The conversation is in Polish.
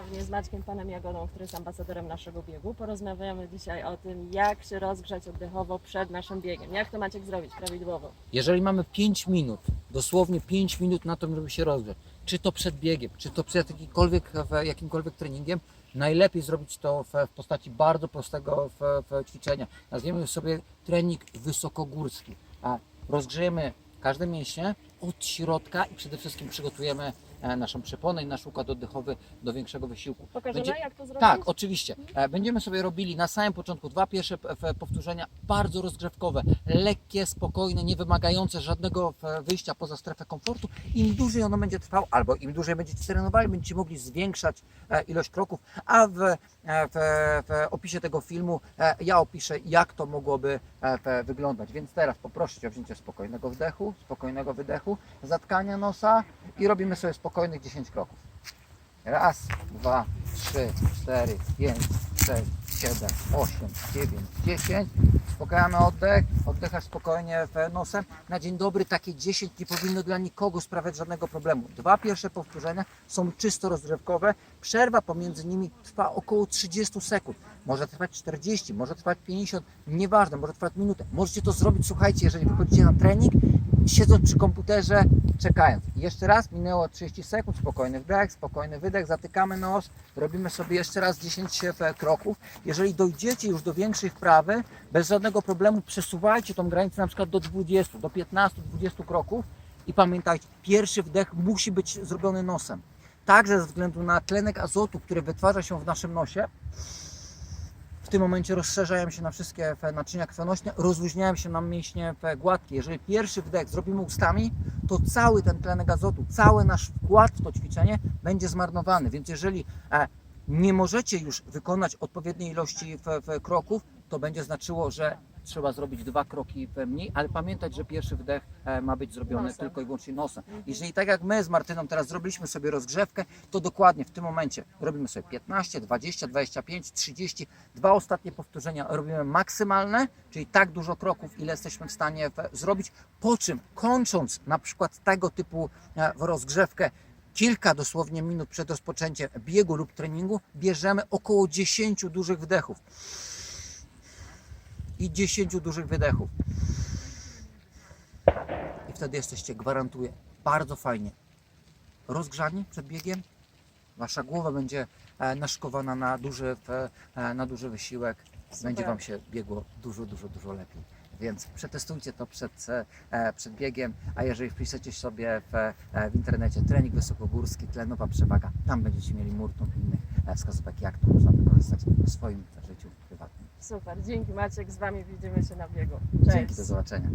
ponownie z Maćkiem Panem Jagodą, który jest ambasadorem naszego biegu. Porozmawiamy dzisiaj o tym, jak się rozgrzać oddechowo przed naszym biegiem. Jak to Maciek zrobić prawidłowo? Jeżeli mamy 5 minut, dosłownie 5 minut na to, żeby się rozgrzać, czy to przed biegiem, czy to przed jakikolwiek, w- jakimkolwiek treningiem, najlepiej zrobić to w, w postaci bardzo prostego w, w ćwiczenia. Nazwiemy sobie trening wysokogórski. A rozgrzejemy każde mięśnie od środka i przede wszystkim przygotujemy naszą przeponę i nasz układ oddechowy do większego wysiłku. Pokażemy, Będzie- jak to zrobić? Tak, oczywiście. E, Będziemy sobie robili na samym początku dwa pierwsze powtórzenia bardzo rozgrzewkowe, lekkie, spokojne, nie wymagające żadnego f- wyjścia poza strefę komfortu. Im dłużej ono będzie trwało, albo im dłużej będziecie trenowali, będziecie mogli zwiększać e, ilość kroków, a w, e, w, w opisie tego filmu e, ja opiszę, jak to mogłoby e, wyglądać. Więc teraz poproszę Cię o wzięcie spokojnego wdechu, spokojnego wydechu, zatkania nosa i robimy sobie spokojnych 10 kroków. Raz, dwa, trzy, cztery, pięć, sześć, siedem, osiem, dziewięć, dziesięć. Spokajamy oddech, oddychasz spokojnie w nosem. Na dzień dobry takie 10 nie powinno dla nikogo sprawiać żadnego problemu. Dwa pierwsze powtórzenia są czysto rozgrzewkowe. Przerwa pomiędzy nimi trwa około 30 sekund. Może trwać 40, może trwać 50, nieważne, może trwać minutę. Możecie to zrobić, słuchajcie, jeżeli wychodzicie na trening, siedząc przy komputerze, czekając. Jeszcze raz, minęło 30 sekund, spokojny wdech, spokojny wydech, zatykamy nos, robimy sobie jeszcze raz 10 e, kroków. Jeżeli dojdziecie już do większej wprawy, bez żadnego problemu przesuwajcie tą granicę na przykład do 20, do 15, 20 kroków i pamiętajcie, pierwszy wdech musi być zrobiony nosem. Także ze względu na tlenek azotu, który wytwarza się w naszym nosie, tym momencie rozszerzają się na wszystkie naczynia krwionośne, rozluźniają się nam mięśnie gładkie. Jeżeli pierwszy wdech zrobimy ustami, to cały ten tlenek azotu, cały nasz wkład w to ćwiczenie będzie zmarnowany. Więc jeżeli e, nie możecie już wykonać odpowiedniej ilości kroków, to będzie znaczyło, że trzeba zrobić dwa kroki fe mniej, ale pamiętać, że pierwszy wdech e, ma być zrobiony Nosem. tylko i wyłącznie nosem. Jeżeli tak jak my z Martyną teraz zrobiliśmy sobie rozgrzewkę, to dokładnie w tym momencie robimy sobie 15, 20, 25, 30. Dwa ostatnie powtórzenia robimy maksymalne, czyli tak dużo kroków, ile jesteśmy w stanie w- zrobić. Po czym kończąc na przykład tego typu e, rozgrzewkę, kilka dosłownie minut przed rozpoczęciem biegu lub treningu, bierzemy około 10 dużych wdechów i 10 dużych wydechów. I wtedy jesteście, gwarantuję, bardzo fajnie rozgrzani przed biegiem. Wasza głowa będzie e, naszkowana na duży, e, na duży wysiłek. Będzie Wam się biegło dużo, dużo, dużo lepiej. Więc przetestujcie to przed, e, przed biegiem, a jeżeli wpiszecie sobie w, w internecie trening wysokogórski, tlenowa przewaga, tam będziecie mieli multum innych wskazówek, jak to można wykorzystać w swoim życiu. Super, dzięki Maciek, z Wami widzimy się na biegu. Cześć. Dzięki, do zobaczenia.